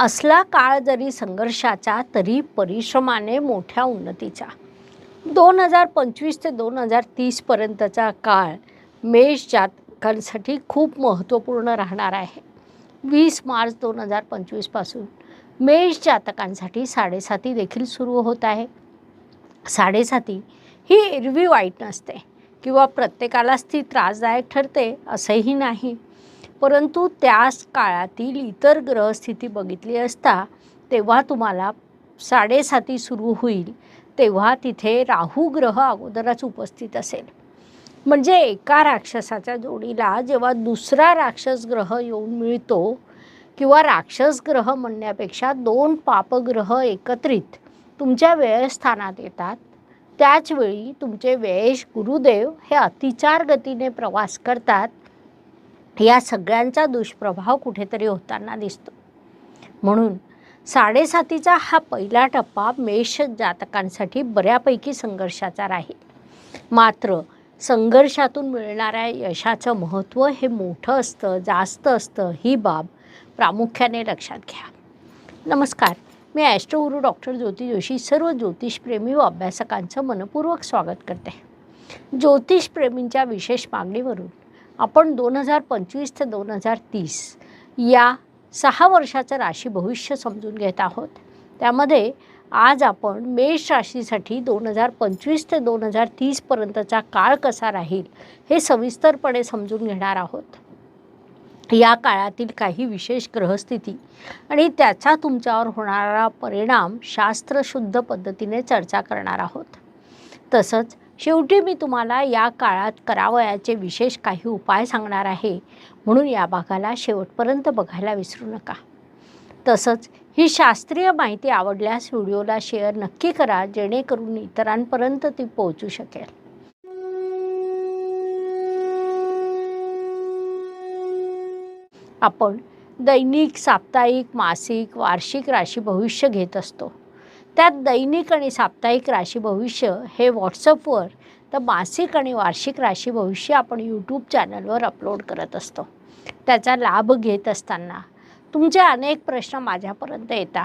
असला काळ जरी संघर्षाचा तरी परिश्रमाने मोठ्या उन्नतीचा. दोन हजार पंचवीस ते दोन हजार तीसपर्यंतचा काळ मेष जातकांसाठी खूप महत्त्वपूर्ण राहणार आहे. वीस मार्च दोन हजार पंचवीसपासून मेष जातकांसाठी साडेसाती देखील सुरू होत आहे. साडेसाती ही एरवी वाईट नसते किंवा प्रत्येकालाच ती त्रासदायक ठरते असंही नाही. परंतु त्याच काळातील इतर ग्रहस्थिती बघितली असता तेव्हा तुम्हाला साडेसाती सुरू होईल. तेव्हा तिथे राहू ग्रह अगोदरच उपस्थित असेल. म्हणजे एका राक्षसाच्या जोडीला जेव्हा दुसरा राक्षस ग्रह येऊन मिळतो किंवा राक्षस ग्रह म्हणण्यापेक्षा दोन पापग्रह एकत्रित तुमच्या व्ययस्थानात येतात त्याचवेळी तुमचे व्ययेश गुरुदेव हे अतिचार गतीने प्रवास करतात या सगळ्यांचा दुष्प्रभाव कुठेतरी होताना दिसतो. म्हणून साडेसातीचा हा पहिला टप्पा मेष जातकांसाठी बऱ्यापैकी संघर्षाचा राहील. मात्र संघर्षातून मिळणाऱ्या यशाचं महत्त्व हे मोठं असतं जास्त असतं ही बाब प्रामुख्याने लक्षात घ्या. नमस्कार मी ॲस्ट्रोगुरू डॉक्टर ज्योती जोशी सर्व ज्योतिषप्रेमी व अभ्यासकांचं मनपूर्वक स्वागत करते. ज्योतिषप्रेमींच्या विशेष मागणीवरून आपण दोन हजार पंचवीस ते दोन हजार तीस या सहा वर्षाचं राशी भविष्य समजून घेत आहोत. त्यामध्ये आज आपण मेष राशीसाठी दोन हजार पंचवीस ते दोन हजार तीसपर्यंतचा काळ कसा राहील हे सविस्तरपणे समजून घेणार आहोत. या काळातील काही विशेष ग्रहस्थिती आणि त्याचा तुमच्यावर होणारा परिणाम शास्त्रशुद्ध पद्धतीने चर्चा करणार आहोत. तसंच शेवटी मी तुम्हाला या काळात करावयाचे विशेष काही उपाय सांगणार आहे. म्हणून या भागाला शेवटपर्यंत बघायला विसरू नका. तसंच ही शास्त्रीय माहिती आवडल्यास व्हिडिओला शेअर नक्की करा जेणेकरून इतरांपर्यंत ती पोहोचू शकेल. आपण दैनिक साप्ताहिक मासिक वार्षिक राशी भविष्य घेत असतो. त्यात दैनिक आणि साप्ताहिक राशी भविष्य हे व्हॉट्सअपवर तर मासिक आणि वार्षिक राशी भविष्य आपण यूट्यूब चॅनलवर अपलोड करत असतो. त्याचा लाभ घेत असताना तुमचे अनेक प्रश्न माझ्यापर्यंत येतात.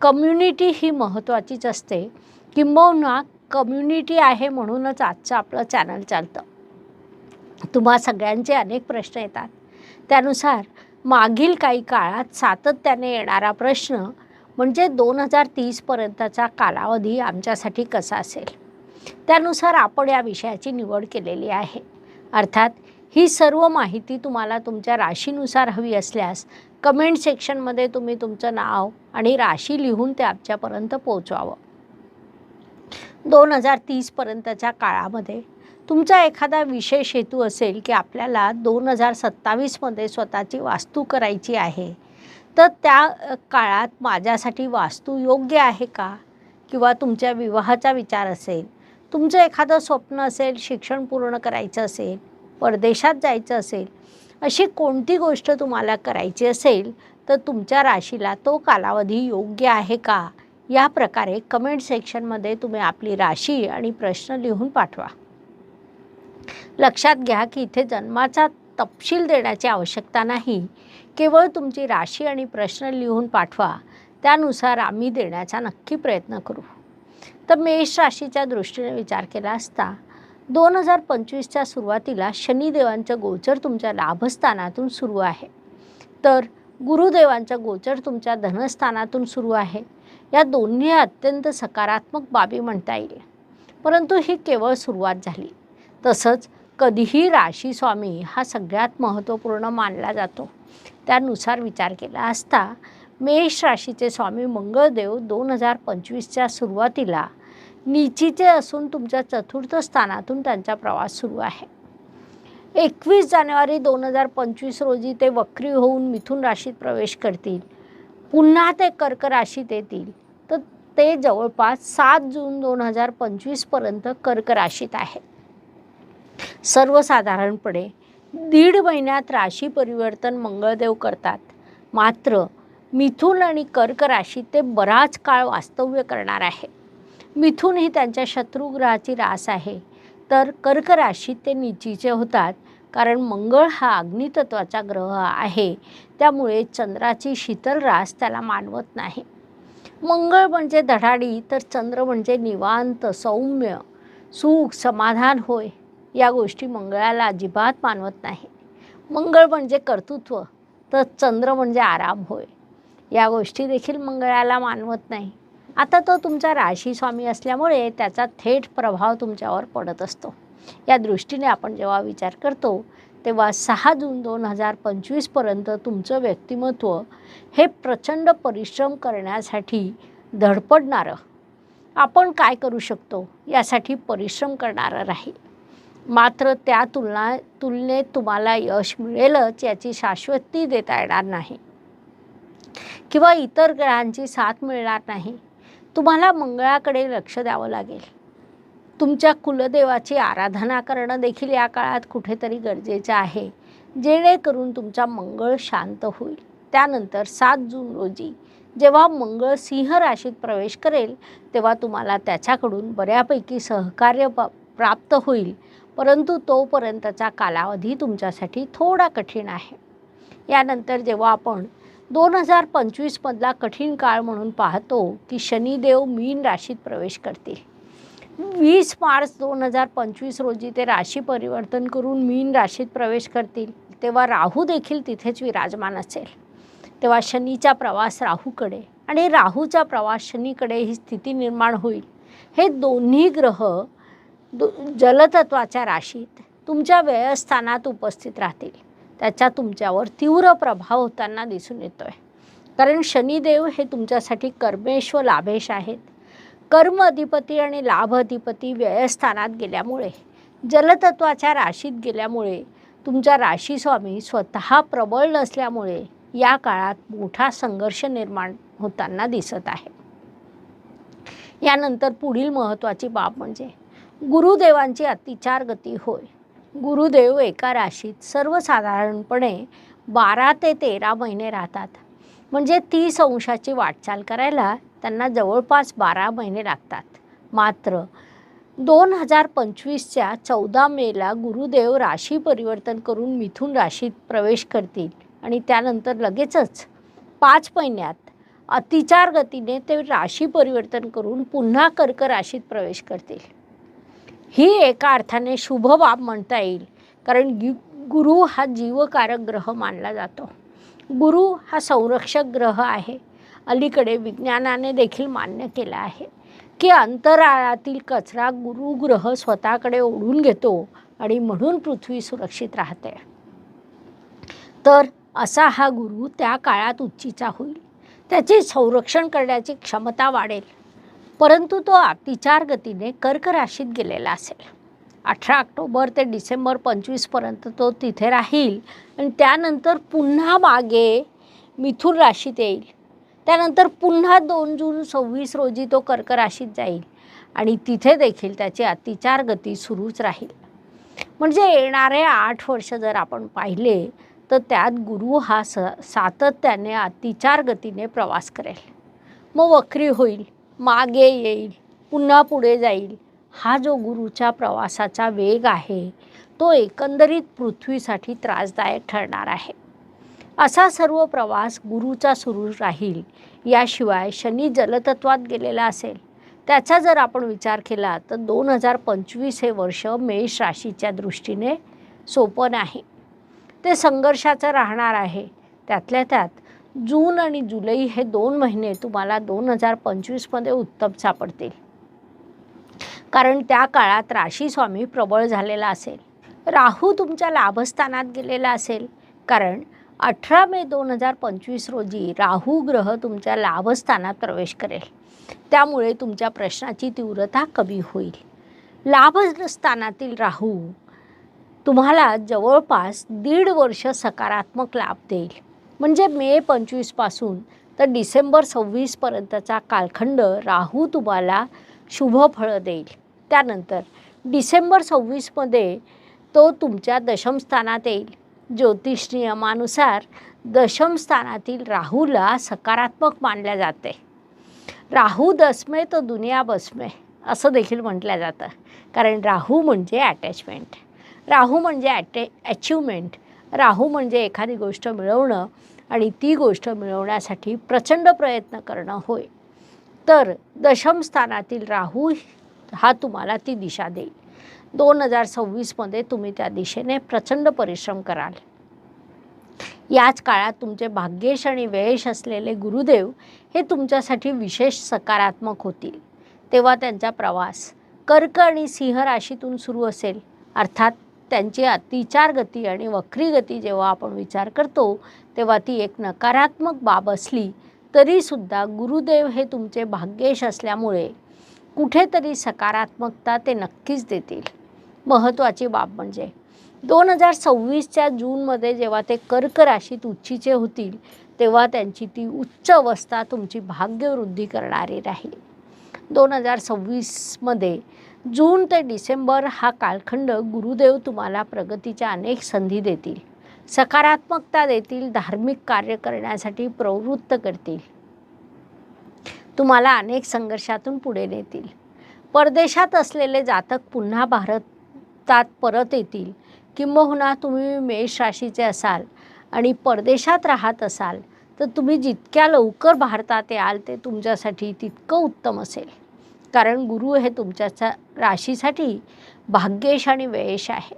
कम्युनिटी ही महत्त्वाचीच असते. किंबहुना कम्युनिटी आहे म्हणूनच आजचं आपलं चॅनल चालतं. तुम्हा सगळ्यांचे अनेक प्रश्न येतात. त्यानुसार मागील काही काळात सातत्याने येणारा प्रश्न म्हणजे दोन हजार तीसपर्यंतचा कालावधी आमच्यासाठी कसा असेल? त्यानुसार आपण या विषयाची निवड केलेली आहे. अर्थात ही सर्व माहिती तुम्हाला तुमच्या राशीनुसार हवी असल्यास कमेंट सेक्शनमध्ये तुम्ही तुमचं नाव आणि राशी लिहून ते आमच्यापर्यंत पोचवावं दोन हजार तीसपर्यंतच्या काळामध्ये तुमचा एखादा विशेष हेतू असेल की आपल्याला दोन हजार सत्तावीसमध्ये स्वतःची वास्तू करायची आहे. तर त्या काळात माझ्यासाठी वास्तू योग्य आहे का? किंवा तुमच्या विवाहाचा विचार असेल तुमचं एखादं स्वप्न असेल शिक्षण पूर्ण करायचं असेल परदेशात जायचं असेल अशी कोणती गोष्ट तुम्हाला करायची असेल तर तुमच्या राशीला तो कालावधी योग्य आहे का? या प्रकारे कमेंट सेक्शनमध्ये तुम्ही आपली राशी आणि प्रश्न लिहून पाठवा. लक्षात घ्या की इथे जन्माचा तपशील देण्याची आवश्यकता नाही. केवळ तुमची राशी आणि प्रश्न लिहून पाठवा. त्यानुसार आम्ही देण्याचा नक्की प्रयत्न करू. तर मेष राशीच्या दृष्टीने विचार केला असता दोन हजार पंचवीसच्या सुरुवातीला शनिदेवांचं गोचर तुमच्या लाभस्थानातून सुरू आहे. तर गुरुदेवांचं गोचर तुमच्या धनस्थानातून सुरू आहे. या दोन्ही अत्यंत सकारात्मक बाबी म्हणता येईल. परंतु ही केवळ सुरुवात झाली. तसंच कधीही राशी स्वामी हा सगळ्यात महत्त्वपूर्ण मानला जातो. त्यानुसार विचार केला असता मेष राशीचे स्वामी मंगळदेव दोन हजार पंचवीसच्या सुरुवातीला नीचीचे असून तुमच्या चतुर्थ स्थानातून त्यांचा प्रवास सुरू आहे. एकवीस जानेवारी दोन हजार पंचवीस रोजी ते वक्री होऊन मिथुन राशीत प्रवेश करतील. पुन्हा ते कर्क राशीत येतील. तर ते जवळपास सात जून दोन हजार पंचवीसपर्यंत कर्क राशीत आहे सर्वसाधारणपणे दीड महिन्यात राशी परिवर्तन मंगळदेव करतात. मात्र मिथुन आणि कर्क राशीत ते बराच काळ वास्तव्य करणार आहे. मिथुन ही त्यांच्या शत्रुग्रहाची रास आहे. तर कर्क राशीत ते निचीचे होतात कारण मंगळ हा अग्नितत्वाचा ग्रह आहे. त्यामुळे चंद्राची शीतल रास त्याला मानवत नाही. मंगळ म्हणजे धडाडी तर चंद्र म्हणजे निवांत सौम्य सुख समाधान होय. या गोष्टी मंगळाला अजिबात मानवत नाही. मंगळ म्हणजे कर्तृत्व तर चंद्र म्हणजे आराम होय. या गोष्टी देखील मंगळाला मानवत नाही. आता तो तुमचा राशी स्वामी असल्यामुळे त्याचा थेट प्रभाव तुमच्यावर पडत असतो. या दृष्टीने आपण जेव्हा विचार करतो तेव्हा सहा जून दोन हजार पंचवीसपर्यंत तुमचं व्यक्तिमत्व हे प्रचंड परिश्रम करण्यासाठी धडपडणारं. आपण काय करू शकतो? यासाठी परिश्रम करणारं राहील. मात्र त्या तुलना तुलनेत तुम्हाला यश मिळेलच याची शाश्वती देता येणार नाही. किंवा इतर ग्रहांची साथ मिळणार नाही. तुम्हाला मंगळाकडे लक्ष द्यावं लागेल. तुमच्या कुलदेवाची आराधना करणं देखील या काळात कुठेतरी गरजेचं आहे. जेणेकरून तुमचा मंगळ शांत होईल. त्यानंतर सात जून रोजी जेव्हा मंगळ सिंह राशीत प्रवेश करेल तेव्हा तुम्हाला त्याच्याकडून बऱ्यापैकी सहकार्य प्राप्त होईल. परंतु तोपर्यंतचा कालावधी तुमच्यासाठी थोडा कठीण आहे. यानंतर जेव्हा आपण दोन हजार पंचवीसमधला कठीण काळ म्हणून पाहतो की शनिदेव मीन राशीत प्रवेश करतील. वीस मार्च दोन हजार पंचवीस रोजी ते राशी परिवर्तन करून मीन राशीत प्रवेश करतील. तेव्हा राहू देखील तिथेच विराजमान असेल. तेव्हा शनीचा प्रवास राहूकडे आणि राहूचा प्रवास शनीकडे ही स्थिती निर्माण होईल. हे दोन्ही ग्रह दु जलतत्वाच्या राशीत तुमच्या व्ययस्थानात उपस्थित राहतील. त्याचा तुमच्यावर तीव्र प्रभाव होताना दिसून येतो आहे कारण शनिदेव हे तुमच्यासाठी कर्मेश व लाभेश आहेत. कर्म अधिपती आणि लाभ अधिपती व्ययस्थानात गेल्यामुळे जलतत्वाच्या राशीत गेल्यामुळे तुमचा राशीस्वामी स्वतः प्रबळ नसल्यामुळे या काळात मोठा संघर्ष निर्माण होताना दिसत आहे. यानंतर पुढील महत्त्वाची बाब म्हणजे गुरुदेवांची अतिचार गती होय. गुरुदेव एका राशीत सर्वसाधारणपणे बारा ते तेरा महिने राहतात. म्हणजे तीस अंशाची वाटचाल करायला त्यांना जवळपास बारा महिने लागतात. मात्र दोन हजार पंचवीसच्या चौदा मेला गुरुदेव राशी परिवर्तन करून मिथुन राशीत प्रवेश करतील आणि त्यानंतर लगेचच पाच महिन्यात अतिचार गतीने ते राशी परिवर्तन करून पुन्हा कर्क राशीत प्रवेश करतील. ही एका अर्थाने शुभ बाब म्हणता येईल. कारण गि गुरु हा जीवकारक ग्रह मानला जातो. गुरु हा संरक्षक ग्रह आहे. अलीकडे विज्ञानाने देखील मान्य केलं आहे की अंतराळातील कचरा गुरु ग्रह स्वतःकडे ओढून घेतो आणि म्हणून पृथ्वी सुरक्षित राहते. तर असा हा गुरु त्या काळात उच्चीचा होईल. त्याचे संरक्षण करण्याची क्षमता वाढेल. परंतु तो अतिचार गतीने कर्क राशीत गेलेला असेल. अठरा ऑक्टोबर ते डिसेंबर पंचवीसपर्यंत तो तिथे राहील आणि त्यानंतर पुन्हा मागे मिथुन राशीत येईल. त्यानंतर पुन्हा दोन जून सव्वीस रोजी तो कर्क राशीत जाईल आणि तिथे देखील त्याची अतिचार गती सुरूच राहील. म्हणजे येणारे आठ वर्ष जर आपण पाहिले तर त्यात गुरु हा स सातत्याने अतिचार गतीने प्रवास करेल. मग वक्री होईल. मागे येईल पुन्हा पुढे जाईल. हा जो गुरुच्या प्रवासाचा वेग आहे तो एकंदरीत पृथ्वीसाठी त्रासदायक ठरणार आहे. असा सर्व प्रवास गुरुचा सुरू राहील. याशिवाय शनी जलतत्वात गेलेला असेल. त्याचा जर आपण विचार केला तर दोन हजार पंचवीस हे वर्ष मेष राशीच्या दृष्टीने सोपं नाही. ते संघर्षाचं राहणार आहे. त्यातल्या त्यात जून आणि जुलै हे दोन महिने तुम्हाला दोन हजार पंचवीसमध्ये उत्तम सापडतील. कारण त्या काळात राशी स्वामी प्रबळ झालेला असेल. राहू तुमच्या लाभस्थानात गेलेला असेल. कारण अठरा मे दोन हजार पंचवीस रोजी राहू ग्रह तुमच्या लाभस्थानात प्रवेश करेल. त्यामुळे तुमच्या प्रश्नाची तीव्रता कमी होईल. लाभस्थानातील राहू तुम्हाला जवळपास दीड वर्ष सकारात्मक लाभ देईल. म्हणजे मे पंचवीसपासून तर डिसेंबर सव्वीसपर्यंतचा कालखंड राहू तुम्हाला शुभ फळं देईल. त्यानंतर डिसेंबर सव्वीसमध्ये तो तुमच्या दशमस्थानात येईल. ज्योतिष नियमानुसार दशमस्थानातील राहूला सकारात्मक मानल्या जाते. राहू दसमे तो दुनिया बसमे असं देखील म्हटलं जातं. कारण राहू म्हणजे अटॅचमेंट राहू म्हणजे ॲटे अचिव्हमेंट राहू म्हणजे एखादी गोष्ट मिळवणं आणि ती गोष्ट मिळवण्यासाठी प्रचंड प्रयत्न करणं होय. तर दशम स्थानातील राहू हा तुम्हाला ती दिशा देईल. दोन हजार सव्वीसमध्ये तुम्ही त्या दिशेने प्रचंड परिश्रम कराल. याच काळात तुमचे भाग्येश आणि व्ययश असलेले गुरुदेव हे तुमच्यासाठी विशेष सकारात्मक होतील. तेव्हा त्यांचा प्रवास कर्क आणि सिंह राशीतून सुरू असेल. अर्थात त्यांची अतिचार गती आणि वक्री गती जेव्हा आपण विचार करतो तेव्हा ती एक नकारात्मक बाब असली तरीसुद्धा गुरुदेव हे तुमचे भाग्येश असल्यामुळे कुठेतरी सकारात्मकता ते नक्कीच देतील. महत्त्वाची बाब म्हणजे दोन हजार सव्वीसच्या जूनमध्ये जेव्हा ते कर्क राशीत उच्चीचे होतील तेव्हा त्यांची ती उच्च अवस्था तुमची भाग्यवृद्धी करणारी राहील. दोन हजार सव्वीसमध्ये जून ते डिसेंबर हा कालखंड गुरुदेव तुम्हाला प्रगतीच्या अनेक संधी देतील. सकारात्मकता देतील धार्मिक कार्य करण्यासाठी प्रवृत्त करतील. तुम्हाला अनेक संघर्षातून पुढे नेतील. परदेशात असलेले जातक पुन्हा भारतात परत येतील. किंबहुना तुम्ही मेष राशीचे असाल आणि परदेशात राहत असाल तर तुम्ही जितक्या लवकर भारतात याल ते तुमच्यासाठी तितकं उत्तम असेल. कारण गुरु हे तुमच्या राशीसाठी भाग्येश आणि वेश आहे.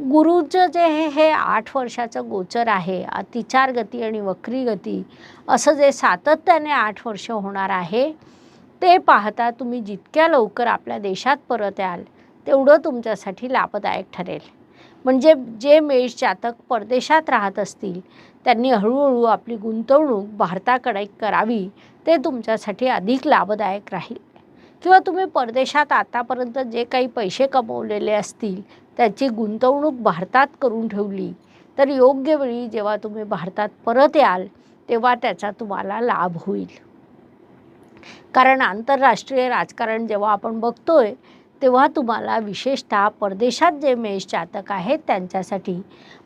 गुरुचं जे हे हे आठ वर्षाचं गोचर आहे अतिचार गती आणि वक्री गती असं जे सातत्याने आठ वर्ष होणार आहे ते पाहता तुम्ही जितक्या लवकर आपल्या देशात परत याल तेवढं तुमच्यासाठी लाभदायक ठरेल. म्हणजे जे मेष जातक परदेशात राहत असतील त्यांनी हळूहळू आपली गुंतवणूक भारताकडे करावी ते तुमच्यासाठी अधिक लाभदायक राहील. किंवा तुम्ही परदेशात आतापर्यंत जे काही पैसे कमवलेले असतील त्याची गुंतवणूक भारतात करून ठेवली तर योग्य वेळी जेव्हा तुम्ही भारतात परत याल तेव्हा त्याचा तुम्हाला लाभ होईल. कारण आंतरराष्ट्रीय राजकारण जेव्हा आपण बघतोय तेव्हा तुम्हाला विशेषतः परदेशात जे मेष जातक आहेत त्यांच्यासाठी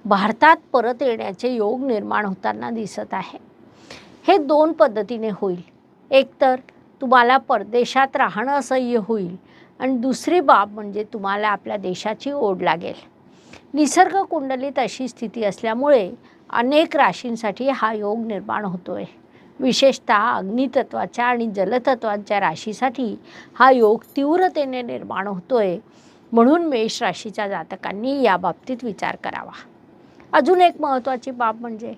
भारतात परत येण्याचे योग निर्माण होताना दिसत आहे. हे दोन पद्धतीने होईल. एकतर तुम्हाला परदेशात राहणं असह्य होईल. आणि दुसरी बाब म्हणजे तुम्हाला आपल्या देशाची ओढ लागेल. निसर्ग कुंडलीत अशी स्थिती असल्यामुळे अनेक राशींसाठी हा योग निर्माण होतो आहे विशेषतः अग्नितत्वाच्या आणि जलतत्वांच्या राशीसाठी हा योग तीव्रतेने निर्माण होतो आहे म्हणून मेष राशीच्या जातकांनी या बाबतीत विचार करावा. अजून एक महत्त्वाची बाब म्हणजे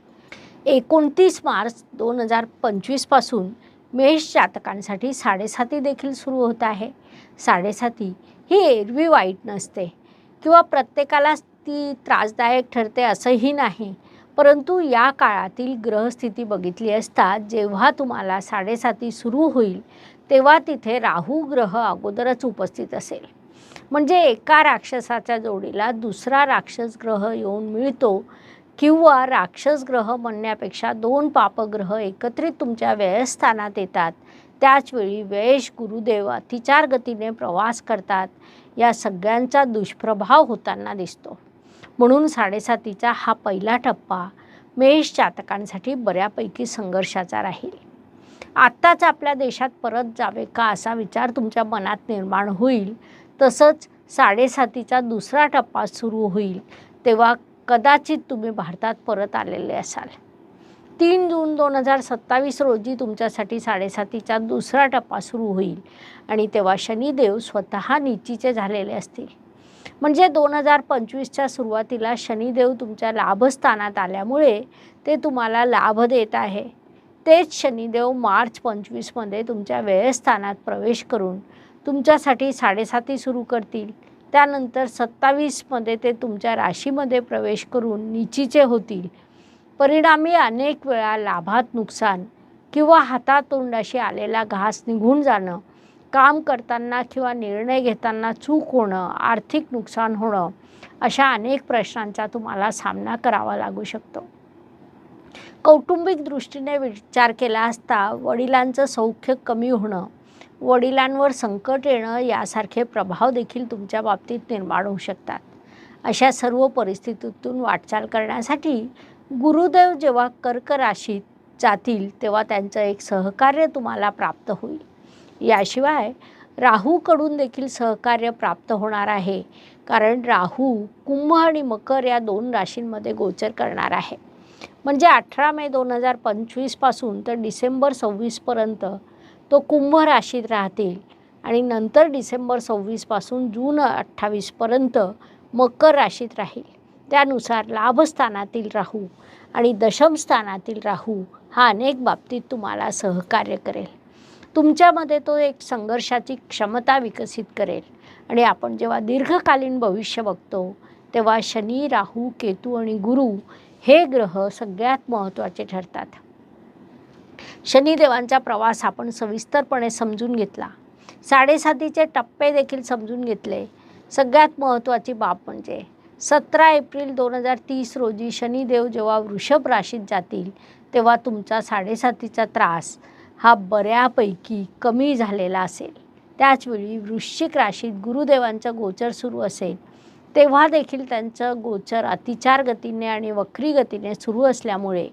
एकोणतीस मार्च दोन हजार पंचवीसपासून मेष जातकांसाठी साडेसाती देखील सुरू होत आहे. साडेसाती ही एरवी वाईट नसते किंवा प्रत्येकालाच ती त्रासदायक ठरते असंही नाही. परंतु या काळातील ग्रहस्थिती बघितली असता जेव्हा तुम्हाला साडेसाती सुरू होईल तेव्हा तिथे राहू ग्रह अगोदरच उपस्थित असेल. म्हणजे एका राक्षसाच्या जोडीला दुसरा राक्षस ग्रह येऊन मिळतो किंवा राक्षस ग्रह म्हणण्यापेक्षा दोन पापग्रह एकत्रित तुमच्या व्ययस्थानात येतात. त्याचवेळी वेश गुरुदेव अतिचार गतीने प्रवास करतात. या सगळ्यांचा दुष्प्रभाव होताना दिसतो. म्हणून साडेसातीचा हा पहिला टप्पा मेष जातकांसाठी बऱ्यापैकी संघर्षाचा राहील. आत्ताच आपल्या देशात परत जावे का असा विचार तुमच्या मनात निर्माण होईल. तसंच साडेसातीचा दुसरा टप्पा सुरू होईल. तेव्हा कदाचित तुम्ही भारतात परत आलेले असाल. तीन जून दोन हजार सत्तावीस रोजी तुमच्यासाठी साडेसातीचा दुसरा टप्पा सुरू होईल आणि तेव्हा शनिदेव स्वतः निचीचे झालेले असतील. म्हणजे दोन हजार पंचवीसच्या सुरुवातीला शनिदेव तुमच्या लाभस्थानात आल्यामुळे ते तुम्हाला लाभ देत आहे. तेच शनिदेव मार्च पंचवीसमध्ये तुमच्या व्ययस्थानात प्रवेश करून तुमच्यासाठी साडेसाती सुरू करतील. त्यानंतर सत्तावीसमध्ये ते तुमच्या राशीमध्ये प्रवेश करून निचीचे होतील. परिणामी अनेक वेळा लाभात नुकसान किंवा हातातोंडाशी आलेला घास निघून जाणं काम करताना किंवा निर्णय घेताना चूक होणं आर्थिक नुकसान होणं अशा अनेक प्रश्नांचा तुम्हाला सामना करावा लागू शकतो. कौटुंबिक दृष्टीने विचार केला असता वडिलांचं सौख्य कमी होणं वडिलांवर संकट येणं यासारखे प्रभाव देखील तुमच्या बाबतीत निर्माण होऊ शकतात. अशा सर्व परिस्थितीतून वाटचाल करण्यासाठी गुरुदेव जेव्हा कर्क राशीत जातील तेव्हा त्यांचं एक सहकार्य तुम्हाला प्राप्त होईल. याशिवाय राहूकडून देखील सहकार्य प्राप्त होणार आहे कारण राहू कुंभ आणि मकर या दोन राशींमध्ये गोचर करणार आहे. म्हणजे अठरा मे दोन हजार पंचवीसपासून तर डिसेंबर सव्वीसपर्यंत तो कुंभ राशीत राहतील. आणि नंतर डिसेंबर सव्वीसपासून जून अठ्ठावीसपर्यंत मकर राशीत राहील. त्यानुसार लाभस्थानातील राहू आणि दशमस्थानातील राहू हा अनेक बाबतीत तुम्हाला सहकार्य करेल. तुमच्यामध्ये तो एक संघर्षाची क्षमता विकसित करेल. आणि आपण जेव्हा दीर्घकालीन भविष्य बघतो तेव्हा शनी राहू केतू आणि गुरु हे ग्रह सगळ्यात महत्त्वाचे ठरतात. शनिदेवांचा प्रवास आपण सविस्तरपणे समजून घेतला. साडेसातीचे टप्पे देखील समजून घेतले. सगळ्यात महत्त्वाची बाब म्हणजे सतरा एप्रिल दोन हजार तीस रोजी शनिदेव जेव्हा वृषभ राशीत जातील तेव्हा तुमचा साडेसातीचा त्रास हा बऱ्यापैकी कमी झालेला असेल. त्याचवेळी वृश्चिक राशीत गुरुदेवांचं गोचर सुरू असेल तेव्हा देखील त्यांचं गोचर अतिचार गतीने आणि वक्री गतीने सुरू असल्यामुळे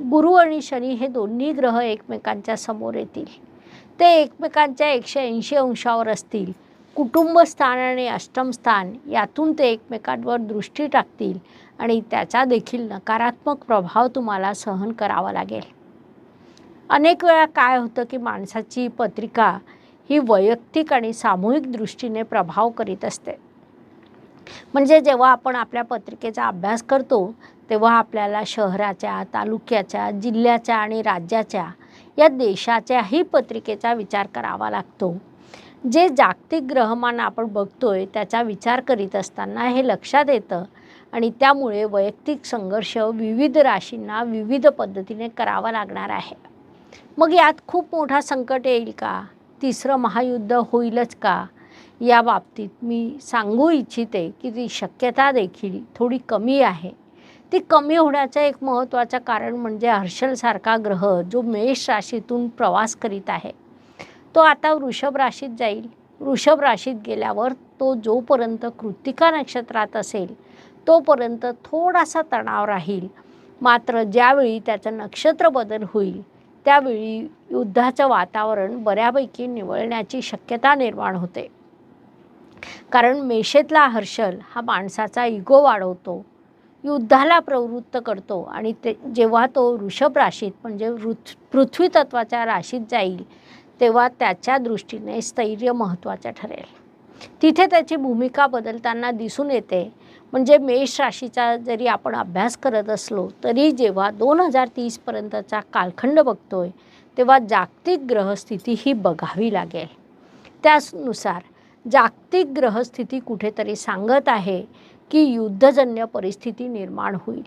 गुरु आणि शनी हे दोन्ही ग्रह एकमेकांच्या समोर येतील. ते एकमेकांच्या एकशे ऐंशी अंशावर असतील. कुटुंब स्थान आणि अष्टम स्थान यातून ते एकमेकांवर दृष्टी टाकतील आणि त्याचा देखील नकारात्मक प्रभाव तुम्हाला सहन करावा लागेल. अनेक वेळा काय होतं की माणसाची पत्रिका ही वैयक्तिक आणि सामूहिक दृष्टीने प्रभाव करीत असते. म्हणजे जेव्हा आपण आपल्या पत्रिकेचा अभ्यास करतो तेव्हा आपल्याला शहराच्या तालुक्याच्या जिल्ह्याच्या आणि राज्याच्या या देशाच्याही पत्रिकेचा विचार करावा लागतो. जे जागतिक ग्रहमान आपण बघतोय त्याचा विचार करीत असताना हे लक्षात येतं आणि त्यामुळे वैयक्तिक संघर्ष विविध राशींना विविध पद्धतीने करावा लागणार आहे. मग यात खूप मोठा संकट येईल का? तिसरं महायुद्ध होईलच का? या बाबतीत मी सांगू इच्छिते की ती शक्यता देखील थोडी कमी आहे. ती कमी होण्याचं एक महत्त्वाचं कारण म्हणजे हर्षलसारखा ग्रह जो मेष राशीतून प्रवास करीत आहे. तो आता वृषभ राशीत जाईल. वृषभ राशीत गेल्यावर तो जोपर्यंत कृत्तिका नक्षत्रात असेल तोपर्यंत थोडासा तणाव राहील. मात्र ज्यावेळी त्याचं नक्षत्र बदल होईल त्यावेळी युद्धाचं वातावरण बऱ्यापैकी निवळण्याची शक्यता निर्माण होते. कारण मेषेतला हर्षल हा माणसाचा इगो वाढवतो. युद्धाला प्रवृत्त करतो. आणि ते जेव्हा तो वृषभ राशीत म्हणजे वृथ पृथ्वी तत्वाच्या राशीत जाईल तेव्हा त्याच्या दृष्टीने स्थैर्य महत्त्वाचं ठरेल. तिथे त्याची भूमिका बदलताना दिसून येते. म्हणजे मेष राशीचा जरी आपण अभ्यास करत असलो तरी जेव्हा दोन हजार तीसपर्यंतचा कालखंड बघतोय तेव्हा जागतिक ग्रहस्थिती ही बघावी लागेल. त्यानुसार जागतिक ग्रहस्थिती कुठेतरी सांगत आहे की युद्धजन्य परिस्थिती निर्माण होईल.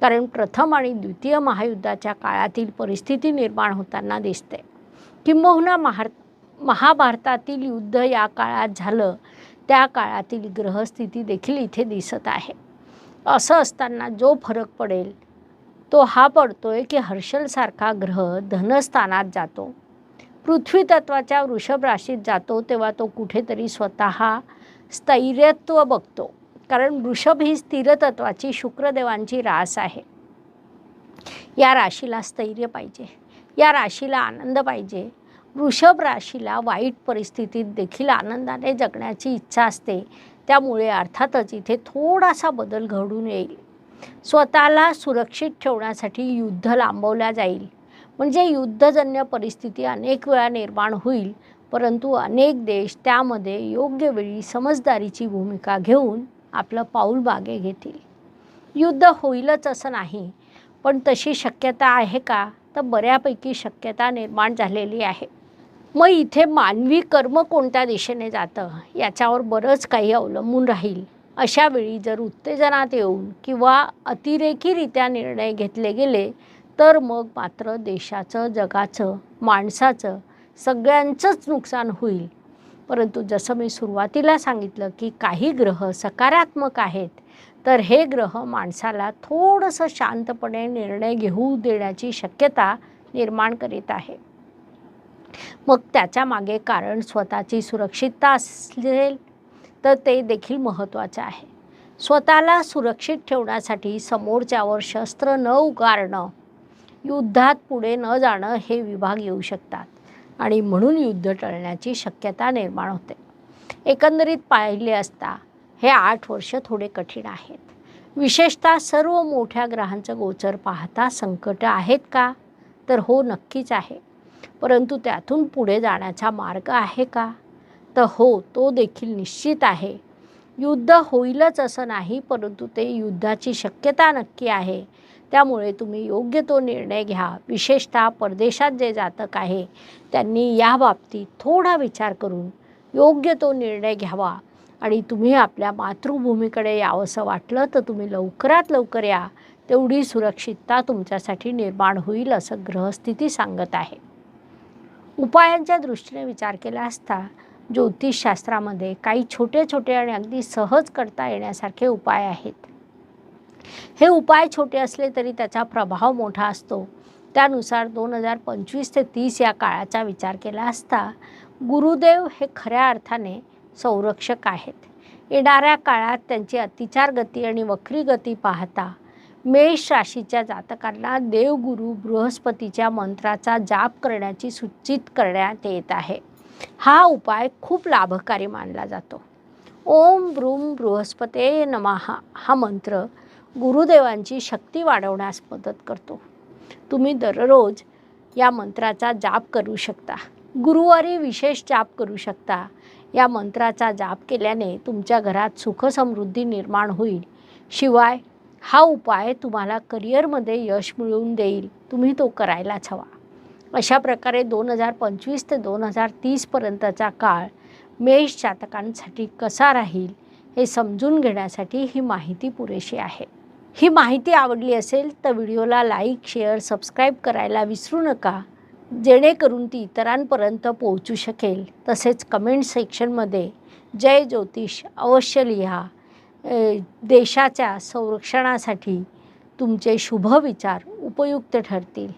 कारण प्रथम आणि द्वितीय महायुद्धाच्या काळातील परिस्थिती निर्माण होताना दिसते. किंबहुना महार महाभारतातील युद्ध या काळात झालं त्या काळातील ग्रहस्थिती देखील इथे दिसत आहे. असं असताना जो फरक पडेल तो हा पडतोय की हर्षलसारखा ग्रह धनस्थानात जातो. पृथ्वी तत्वाच्या वृषभ राशीत जातो तेव्हा तो कुठेतरी स्वतः स्थैर्यत्व बघतो. कारण वृषभ ही स्थिरतत्वाची शुक्रदेवांची रास आहे. या राशीला स्थैर्य पाहिजे. या राशीला आनंद पाहिजे. वृषभ राशीला वाईट परिस्थितीत देखील आनंदाने जगण्याची इच्छा असते. त्यामुळे अर्थातच इथे थोडासा बदल घडून येईल. स्वतःला सुरक्षित ठेवण्यासाठी युद्ध लांबवल्या जाईल. म्हणजे युद्धजन्य परिस्थिती अनेक वेळा निर्माण होईल. परंतु अनेक देश त्यामध्ये योग्य वेळी समजदारीची भूमिका घेऊन आपलं पाऊल बागे घेतील. युद्ध होईलच असं नाही पण तशी शक्यता आहे का? तर बऱ्यापैकी शक्यता निर्माण झालेली आहे. मग इथे मानवी कर्म कोणत्या दिशेने जातं? याच्यावर बरंच काही अवलंबून राहील. अशा वेळी जर उत्तेजनात येऊन किंवा अतिरेकीरित्या निर्णय घेतले गेले तर मग मात्र देशाचं जगाचं माणसाचं सगळ्यांचंच नुकसान होईल. परंतु जसं मी सुरुवातीला सांगितलं की काही ग्रह सकारात्मक आहेत तर हे ग्रह माणसाला थोडंसं शांतपणे निर्णय घेऊ देण्याची शक्यता निर्माण करीत आहे. मग त्याच्यामागे कारण स्वतःची सुरक्षितता असेल तर ते देखील महत्त्वाचं आहे. स्वतःला सुरक्षित ठेवण्यासाठी समोरच्यावर शस्त्र न उगारणं युद्धात पुढे न जाणं हे विभाग येऊ शकतात. आणि म्हणून युद्ध टळण्याची शक्यता निर्माण होते. एकंदरीत पाहिले असता हे आठ वर्ष थोडे कठीण आहेत. विशेषतः सर्व मोठ्या ग्रहांचं गोचर पाहता संकट आहेत का? तर हो नक्कीच आहे. परंतु त्यातून पुढे जाण्याचा मार्ग आहे का? तर हो तो देखील निश्चित आहे. युद्ध होईलच असं नाही परंतु ते युद्धाची शक्यता नक्की आहे. त्यामुळे तुम्ही योग्य तो निर्णय घ्या. विशेषतः परदेशात जे जातक आहे त्यांनी या बाबतीत थोडा विचार करून योग्य तो निर्णय घ्यावा. आणि तुम्ही आपल्या मातृभूमीकडे यावंसं वाटलं तर तुम्ही लवकरात लवकर या. तेवढी सुरक्षितता तुमच्यासाठी निर्माण होईल असं ग्रहस्थिती सांगत आहे. उपायांच्या दृष्टीने विचार केला असता ज्योतिषशास्त्रामध्ये काही छोटे छोटे आणि अगदी सहज करता येण्यासारखे उपाय आहेत. हे उपाय छोटे असले तरी त्याचा प्रभाव मोठा असतो. त्यानुसार दोन हजार पंचवीस ते तीस या काळाचा विचार केला असता गुरुदेव हे खऱ्या अर्थाने संरक्षक आहेत. येणाऱ्या काळात त्यांची अतिचार गती आणि वक्री गती पाहता मेष राशीच्या जातकांना देवगुरु बृहस्पतीच्या मंत्राचा जाप करण्याची सूचित करण्यात येत आहे. हा उपाय खूप लाभकारी मानला जातो. ओम ब्रूम बृहस्पते नमहा हा मंत्र गुरुदेवांची शक्ती वाढवण्यास मदत करतो. तुम्ही दररोज या मंत्राचा जाप करू शकता. गुरुवारी विशेष जाप करू शकता. या मंत्राचा जाप केल्याने तुमच्या घरात सुखसमृद्धी निर्माण होईल. शिवाय हा उपाय तुम्हाला करिअरमध्ये यश मिळवून देईल. तुम्ही तो करायलाच हवा. अशा प्रकारे दोन हजार पंचवीस ते दोन हजार तीसपर्यंतचा काळ मेष जातकांसाठी कसा राहील हे समजून घेण्यासाठी ही माहिती पुरेशी आहे. ही माहिती आवडली असेल तर व्हिडिओला लाईक शेअर सबस्क्राईब करायला विसरू नका. जेणेकरून ती इतरांपर्यंत पोहोचू शकेल. तसेच कमेंट सेक्शनमध्ये जय ज्योतिष अवश्य लिहा. देशाच्या संरक्षणासाठी तुमचे शुभ विचार उपयुक्त ठरतील.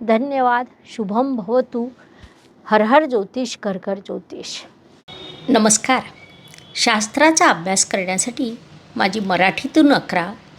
धन्यवाद. शुभम भवतु. हर हर ज्योतिष घर घर ज्योतिष. नमस्कार. शास्त्राचा अभ्यास करण्यासाठी माझी मराठीतून अकरा